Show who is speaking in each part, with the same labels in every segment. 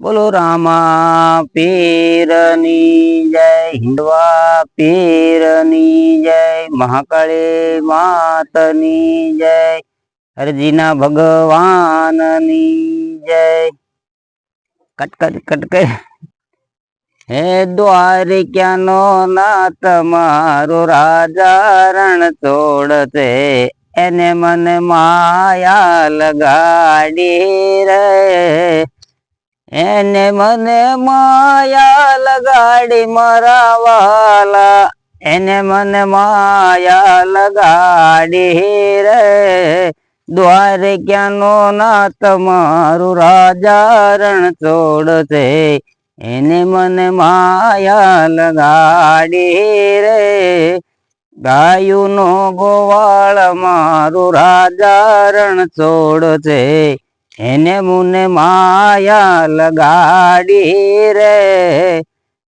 Speaker 1: બોલો રામા, પીરની જય હિન્દવા પીરની જય, મહાકાળી માતની જય, હરજીના ભગવાનની જય. કટકટ કટકટ હે દ્વારિક્યાનો નાથ, મારો રાજા રણ છોડતે એને મને માયા લગાડી રે. એને મને માયા લગાડી મારા વાલા એને મને માયા લગાડી રે. દ્વારકાનો ના તમારું રાજા રણ છોડતે એને મને માયા લગાડી રે. ગાયુનો ગોવાળ મારું રાજા રણ છોડતે એને મુને માયા લગાડી રે.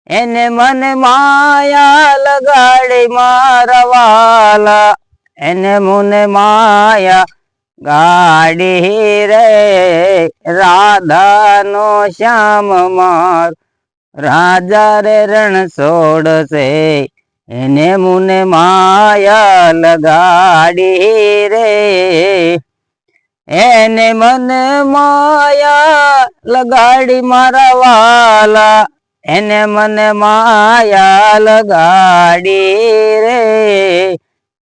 Speaker 1: એને મને માયા લગાડી મારા વાલા. એને મુને માયા ગાડી રે. રાધાનો શ્યામ માર. રાજા રે રણ છોડશે. એને મુને માયા લગાડી રે. એને મને માયા લગાડી મારા વાલા. એને મને માયા લગાડી રે.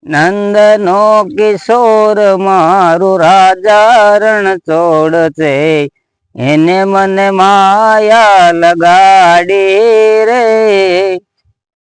Speaker 1: નંદનો કિશોર મારું રાજા રણ છોડશે. એને મને માયા લગાડી રે.